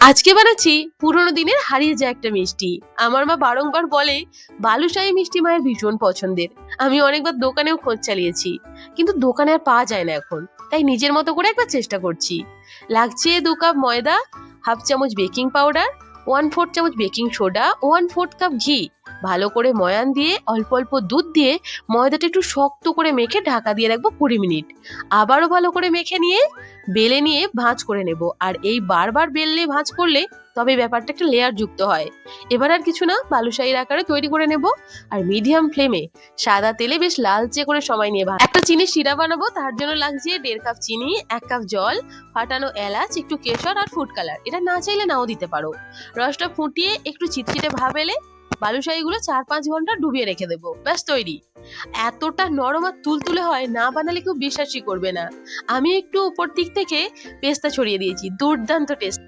আজকে বানাচ্ছি পুরোনো দিনের হারিয়ে যায় একটা মিষ্টি। আমার মা বারংবার বলে বালুশাহী মিষ্টি মায়ের ভীষণ পছন্দের। আমি অনেকবার দোকানেও খোঁজ চালিয়েছি। কিন্তু দোকানে আর পাওয়া যায় না এখন। তাই নিজের মতো করে একবার চেষ্টা করছি। লাগছে দু কাপ ময়দা, হাফ চামচ বেকিং পাউডার ওয়ান ফোর্থ চামচ baking soda one fourth cup ঘি। ভালো করে ময়ান দিয়ে, অল্প অল্প দুধ দিয়ে ময়দাটা একটু শক্ত করে মেখে ঢাকা দিয়ে রাখব কুড়ি মিনিট। আবারও ভালো করে মেখে নিয়ে, বেলে নিয়ে ভাঁজ করে নেব। আর এই বারবার বেললে ভাঁজ করলে তবে ব্যাপারটা একটা লেয়ার যুক্ত হয়। এবার আর কিছু না বালুশাহীর আকারে তৈরি করে নেব। আর মিডিয়াম ফ্লেমে সাদা তেলে বেশ লালচে করে সময় নিয়ে ভাজ একটা চিনি শিরা বানাবো, তার জন্য লাগছে দেড় কাপ চিনি, এক কাপ জল, ফাটানো এলাচ, একটু কেশর আর ফুড কালার এটা না চাইলে নাও দিতে পারো। রসটা ফুটিয়ে একটু চিটচিটে ভাব এলে বালুশাহীগুলো চার পাঁচ ঘণ্টা ডুবিয়ে রেখে দেবো। ব্যাস তৈরি। এতটা নরম আর তুলতুলে হয়, না বানালে কেউ বিশ্বাসই করবে না। আমি একটু উপর দিক থেকে পেস্তা ছড়িয়ে দিয়েছি, দুর্দান্ত টেস্ট